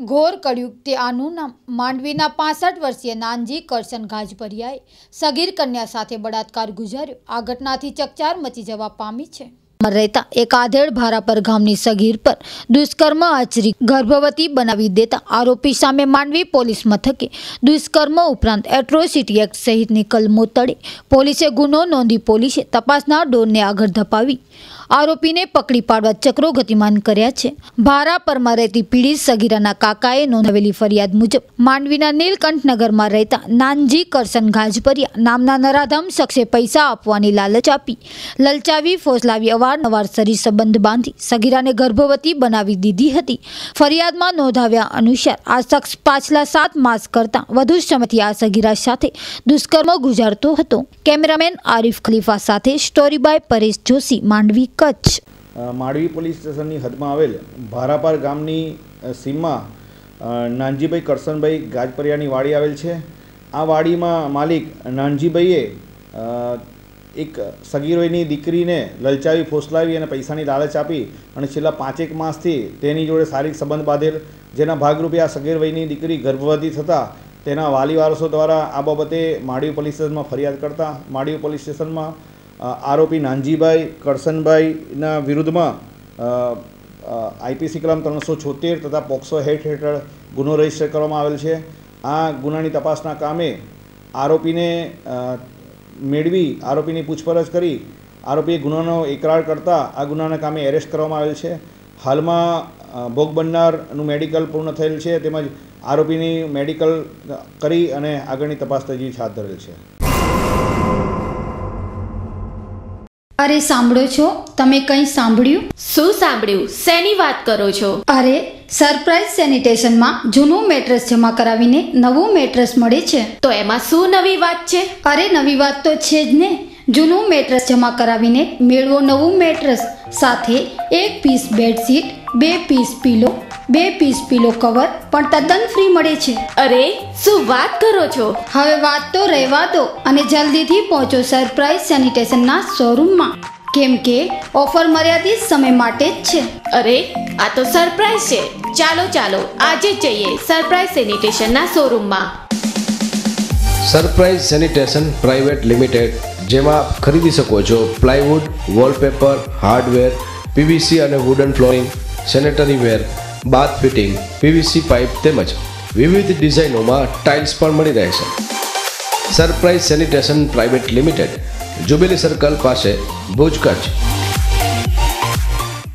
ઘોર કળયુગ તે આનું માંડવીના પાસઠ વર્ષીય નાનજી કરશન ગાજપરિયાએ સગીર કન્યા સાથે બળાત્કાર ગુજાર્યો. આ ઘટનાથી ચકચાર મચી જવા પામી છે. રહેતા એક આધેડ ભારાપર ગામની સગીર પર દુષ્કર્મ આચરી ગર્ભવતી બનાવી દેતા આરોપી સામે માંડવી પોલીસ મથકે દુષ્કર્મ ઉપરાંત એટ્રોસિટી એક્ટ સહિતની કલમો તળે પોલીસે ગુનો નોંધી પોલીસે તપાસના ડોરને આગળ ધપાવી. આરોપીને પકડી પાડવા ચક્રો ગતિમાન કર્યા છે. ભારાપરમાં રહેતી પીડિત સગીરાના કાકાએ નોંધાવેલી ફરિયાદ મુજબ માંડવીના નીલકંઠનગરમાં રહેતા નાનજી કરસન ગાજપરિયા નામના નરાધમ શખ્સે પૈસા આપવાની લાલચ આપી, લલચાવી, ફોસલાવી અવારનવાર શરીર સંબંધ બાંધી સગીરાને ગર્ભવતી બનાવી દીધી હતી. ફરિયાદમાં નોંધાવ્યા અનુસાર આ શખ્સ પાછલા સાત માસ કરતાં વધુ સમયથી આ સગીરા સાથે દુષ્કર્મ ગુજારતો હતો. કેમેરામેન આરિફ ખલીફા સાથે story by Paresh Joshi, Mandvi, Kutch. Mandvi police સ્ટેશનની હદમાં આવેલ ભારાપાર ગામની સીમમાં નાનજીભાઈ કરશનભાઈ ગાજપરિયાની વાડી આવેલ છે. આ વાડીમાં માલિક નાનજીભાઈએ એક સગીરોની દીકરીને લલચાવી, ફોસલાવી અને પૈસાની લાલચ આપી અને છેલ્લા પાંચેક માસથી તેની જોડે શારીરિક સંબંધ બાંધેલ. જેના ભાગરૂપે આ સગીર વયની દીકરી ગર્ભવતી થતાં તેના વાલી વારસો દ્વારા આ બાબતે માંડવી પોલીસ સ્ટેશનમાં ફરિયાદ કરતા. માંડવી પોલીસ સ્ટેશનમાં આરોપી નાનજીભાઈ કરશનભાઈના વિરુદ્ધમાં આઈપીસી કલમ ત્રણસો છોતેર તથા પોક્સો હેઠ હેઠળ ગુનો રજિસ્ટર કરવામાં આવેલ છે. આ ગુનાની તપાસના કામે આરોપીને મેળવી આરોપીની પૂછપરછ કરી આરોપીએ ગુનાનો એકરાર કરતા આ ગુનાના કામે એરેસ્ટ કરવામાં આવેલ છે. હાલમાં ભોગ બનનારનું મેડિકલ પૂર્ણ થયેલ છે તેમજ આરોપીની મેડિકલ કરી અને આગળની તપાસ તજવીજ હાથ ધરેલ છે. અરે સાંભળો છો? તમે કંઈ સાંભળ્યું? શું સાંભળ્યું? શેની વાત કરો છો? અરે સરપ્રાઇઝ સેનિટેશનમાં જૂનું મેટ્રેસ જમા કરાવીને નવું મેટ્રેસ મળે છે. તો એમાં શું નવી વાત છે? અરે નવી વાત તો છે જ ને. જૂનું મેટ્રેસ જમા કરાવીને મેળવો નવું મેટ્રેસ. સાથે એક પીસ બેડશીટ બે પીસ પીલો બે પીસ પીલો કવર પણ તદ્દન ફ્રી મળે છે. અરે શું વાત કરો છો? હવે વાત તો રહેવા દો અને જલ્દીથી પહોંચો સરપ્રાઇઝ સેનિટેશનના શોરૂમમાં. કેમ કે ઓફર મર્યાદિત સમય માટે જ છે. અરે આ તો સરપ્રાઈઝ છે. ચાલો ચાલો, આજે જઈએ સરપ્રાઈઝ સેનિટેશનના શોરૂમમાં. સરપ્રાઈઝ સેનિટેશન પ્રાઇવેટ લિમિટેડ, જેમાં ખરીદી શકો છો પ્લાયવુડ, વોલપેપર, હાર્ડવેર, પીવીસી અને wooden flooring sanitary ware bath fitting PVC pipe તેમજ વિવિધ ડિઝાઇનોમાં ટાઇલ્સ પણ મળી રહે છે. Surprise sanitation private limited, jubilee circle પાસે ભુજ કચ્છ.